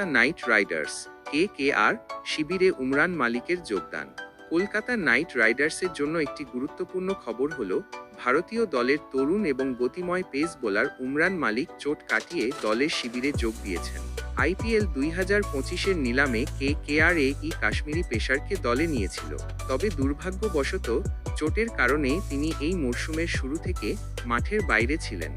Night Riders কে কে আর শিবিরে উমরান মালিকের যোগদান। কলকাতা নাইট রাইডার্সের জন্য একটি গুরুত্বপূর্ণ খবর হল, ভারতীয় দলের তরুণ এবং গতিময় পেস বোলার উমরান মালিক চোট কাটিয়ে দলের শিবিরে যোগ দিয়েছেন। আইপিএল দুই হাজার পঁচিশের নিলামে কে কে আর এ ই কাশ্মীরি পেসারকে দলে নিয়েছিল। তবে দুর্ভাগ্যবশত, চোটের কারণে তিনি এই মরশুমের শুরু থেকে মাঠের বাইরে ছিলেন।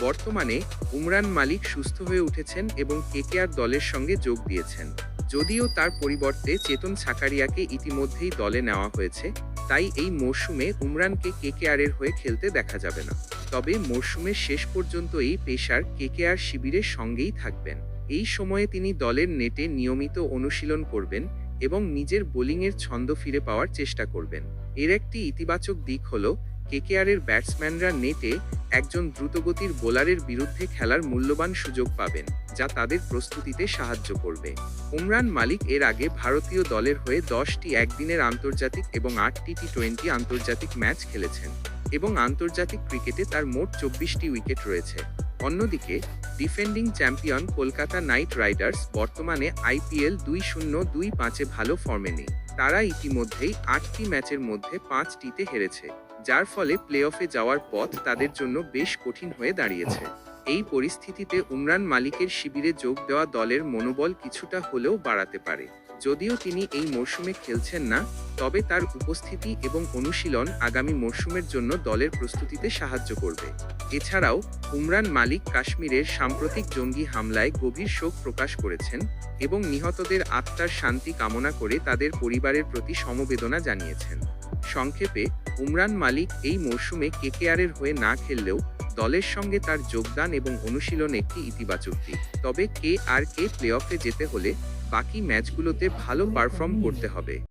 বর্তমানে উমরান মালিক সুস্থ হয়ে উঠেছেন এবং কেকেআর দলের সঙ্গে যোগ দিয়েছেন। যদিও তার পরিবর্তে চেতন সাকারিয়াকে ইতিমধ্যেই দলে নেওয়া হয়েছে, তাই এই মরশুমে উমরানকে কেকেআরের হয়ে খেলতে দেখা যাবে না। তবে মরশুমের শেষ পর্যন্ত এই পেশার কেকেআর শিবিরের সঙ্গেই থাকবেন। এই সময়ে তিনি দলের নেটে নিয়মিত অনুশীলন করবেন এবং নিজের বোলিংয়ের ছন্দ ফিরে পাওয়ার চেষ্টা করবেন। এর একটি ইতিবাচক দিক হলো, কেকেআরের ব্যাটসম্যানরা নেটে একজন দ্রুতগতির বোলারের বিরুদ্ধে খেলার মূল্যবান সুযোগ পাবেন, যা তাদের প্রস্তুতিতে সাহায্য করবে। উমরান মালিক এর আগে ভারতীয় দলের হয়ে দশটি একদিনের আন্তর্জাতিক এবং আটটি টি টোয়েন্টি আন্তর্জাতিক ম্যাচ খেলেছেন এবং আন্তর্জাতিক ক্রিকেটে তার মোট চব্বিশটি উইকেট রয়েছে। অন্যদিকে defending champion Kolkata Knight Riders বর্তমানে আইপিএল দুই শূন্য দুই পাঁচে ভালো ফর্মে নেই। তারা ইতিমধ্যেই আটটি ম্যাচের মধ্যে পাঁচটিতে হেরেছে, যার ফলে প্লে অফে যাওয়ার পথ তাদের জন্য বেশ কঠিন হয়ে দাঁড়িয়েছে। এই পরিস্থিতিতে উমরান মালিকের শিবিরে যোগ দেওয়া দলের মনোবল কিছুটা হলেও বাড়াতে পারে। যদিও তিনি এই মরশুমে খেলছেন না তবে তার উপস্থিতি এবং অনুশীলন আগামী মরশুমের জন্য দলের প্রস্তুতিতে সাহায্য করবে। এছাড়াও, উমরান মালিক কাশ্মীরের সাম্প্রতিক জঙ্গি হামলায় গভীর শোক প্রকাশ করেছেন এবং নিহতদের আত্মার শান্তি কামনা করে তাদের পরিবারের প্রতি সমবেদনা জানিয়েছেন। সংক্ষেপে, উমরান মালিক এই মরশুমে কেকেআরের হয়ে না খেললেও দলের সঙ্গে তার যোগদান এবং অনুশীলন একটি ইতিবাচক দিক। তবে কে আর কে প্লে অফে যেতে হলে বাকি ম্যাচগুলোতে ভালো পারফর্ম করতে হবে।